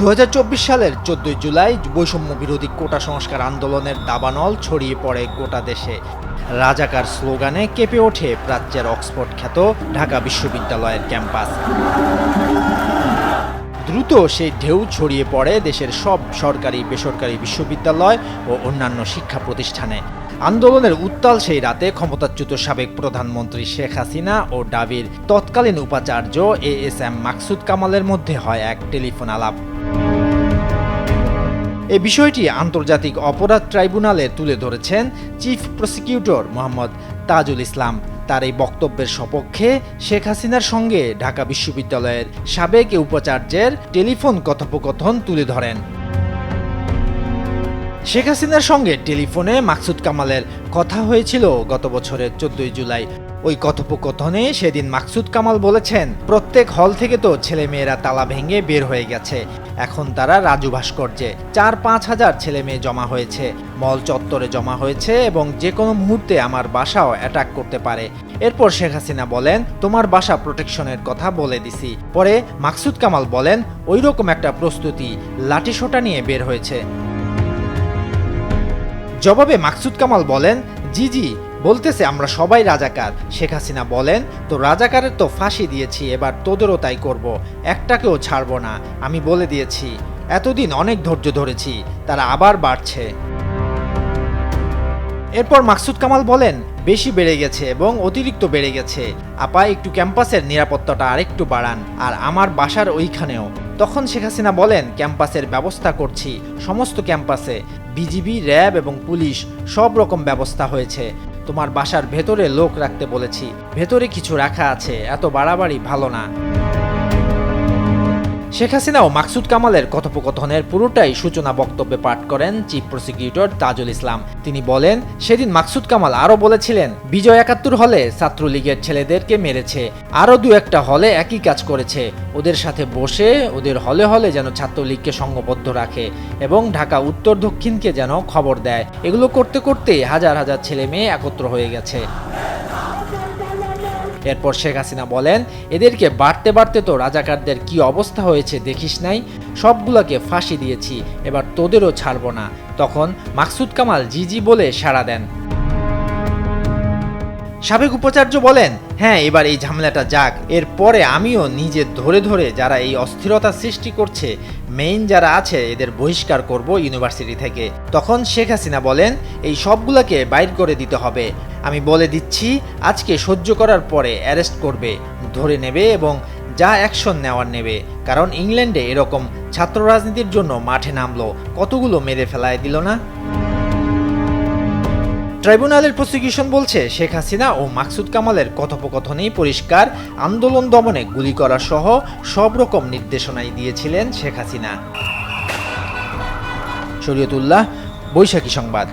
দু হাজার চব্বিশ সালের চোদ্দই জুলাই বৈষম্য বিরোধী কোটা সংস্কার আন্দোলনের দাবানল ছড়িয়ে পড়ে গোটা দেশে। রাজাকার স্লোগানে কেঁপে ওঠে প্রাচ্যের অক্সফোর্ড খ্যাত ঢাকা বিশ্ববিদ্যালয়ের ক্যাম্পাস। দ্রুত সেই ঢেউ ছড়িয়ে পড়ে দেশের সব সরকারি, বেসরকারি বিশ্ববিদ্যালয় ও অন্যান্য শিক্ষা প্রতিষ্ঠানে। আন্দোলনের উত্তাল সেই রাতে ক্ষমতাচ্যুত সাবেক প্রধানমন্ত্রী শেখ হাসিনা ও ডাবির তৎকালীন উপাচার্য এ এস এম মাকসুদ কামালের মধ্যে হয় এক টেলিফোন আলাপ। এই বিষয়টি আন্তর্জাতিক অপরাধ ট্রাইব্যুনালে তুলে ধরেছেন চিফ প্রসিকিউটর মোহাম্মদ তাজুল ইসলাম। তার এই বক্তব্যের সপক্ষে শেখ হাসিনার সঙ্গে ঢাকা বিশ্ববিদ্যালয়ের সাবেক উপাচার্যের টেলিফোন কথোপকথন তুলে ধরেন। শেখ হাসিনার সঙ্গে টেলিফোনে মাকসুদ কামালের কথা হয়েছিল গত বছরের চোদ্দই জুলাই। ওই কথোপকথনে সেদিন মাকসুদ কামাল বলেছেন, প্রত্যেক হল থেকে তো ছেলেমেয়েরা তালা ভেঙে বের হয়ে গেছে। এখন তারা রাজু ভাস্কর্যে। চার পাঁচ হাজার ছেলে মেয়ে জমা হয়েছে। মল চত্বরে জমা হয়েছে এবং যে কোনো মুহূর্তে আমার বাসাও অ্যাটাক করতে পারে। এরপর শেখ হাসিনা বলেন, তোমার বাসা প্রোটেকশনের কথা বলে দিছি। পরে মাকসুদ কামাল বলেন ওই রকম একটা প্রস্তুতি লাঠিসোঁটা নিয়ে বের হয়েছে। জবাবে মাকসুদ কামাল বলেন, জি জি বলতেছে, আমরা সবাই রাজাকার। শেখ হাসিনা বলেন, তো রাজাকারের তো ফাঁসি দিয়েছি, এবার তোদেরও তাই করব। একটাকেও ছাড়বো না। আমি বলে দিয়েছি, এতদিন অনেক ধৈর্য ধরেছি, তারা আবার বাড়ছে। এরপর মাকসুদ কামাল বলেন, বেশি বেড়ে গেছে এবং অতিরিক্ত বেড়ে গেছে। আপা, একটু ক্যাম্পাসের নিরাপত্তাটা আরেকটু বাড়ান, আর আমার বাসার ওইখানেও। তখন শেখ হাসিনা বলেন, ক্যাম্পাসের ব্যবস্থা করছি, সমস্ত ক্যাম্পাসে। বিজিবি, র্যাব এবং পুলিশ সব রকম ব্যবস্থা হয়েছে। তোমার বাসার ভেতরে লোক রাখতে বলেছি। ভেতরে কিছু রাখা আছে এত বাড়াবাড়ি ভালো না। শেখ হাসিনা ও মাকসুদ কামালের কথোপকথনের পুরোটাই সূচনা বক্তব্যে পাঠ করেন চিফ প্রসিকিউটর তাজুল ইসলাম। তিনি বলেন, সেদিন মাকসুদ কামাল আরও বলেছিলেন, বিজয় একাত্তর হলে ছাত্রলীগের ছেলেদেরকে মেরেছে। আরও দু একটা হলে একই কাজ করেছে। ওদের সাথে বসে, ওদের হলে হলে যেন ছাত্রলীগকে সঙ্গবদ্ধ রাখে এবং ঢাকা উত্তর দক্ষিণকে যেন খবর দেয়। এগুলো করতে করতে হাজার হাজার ছেলে মেয়ে একত্র হয়ে গেছে। এরপর শেখ হাসিনা বলেন, এদেরকে বাড়তে বাড়তে তো রাজাকারদের কি অবস্থা হয়েছে দেখিস নাই? সবগুলোকে ফাঁসি দিয়েছি, এবার তোদেরও ছাড়ব না। তখন মাকসুদ কামাল জিজি বলে সাড়া দেন। সাবেক উপাচার্য বলেন হ্যাঁ এবার এই ঝামেলাটা যাক। এরপরে আমিও নিজে ধরে ধরে যারা এই অস্থিরতা সৃষ্টি করছে মেইন যারা আছে, এদের বহিষ্কার করব ইউনিভার্সিটি থেকে। তখন শেখ হাসিনা বলেন, এই সবগুলোকে বাইর করে দিতে হবে। আমি বলে দিচ্ছি, আজকে সহ্য করার পরে অ্যারেস্ট করবে, ধরে নেবে এবং যা অ্যাকশন নেওয়ার নেবে। কারণ ইংল্যান্ডে এরকম ছাত্র রাজনীতির জন্য মাঠে নামলো। কতগুলো মেরে ফেলায় দিল না? ট্রাইব্যুনালের প্রসিকিউশন বলছে, শেখ হাসিনা ও মাকসুদ কামালের কথোপকথনেই পরিষ্কার আন্দোলন দমনে গুলি করা সহ সব রকম নির্দেশনাই দিয়েছিলেন শেখ হাসিনা। শরীয়তুল্লাহ, বৈশাখী সংবাদ।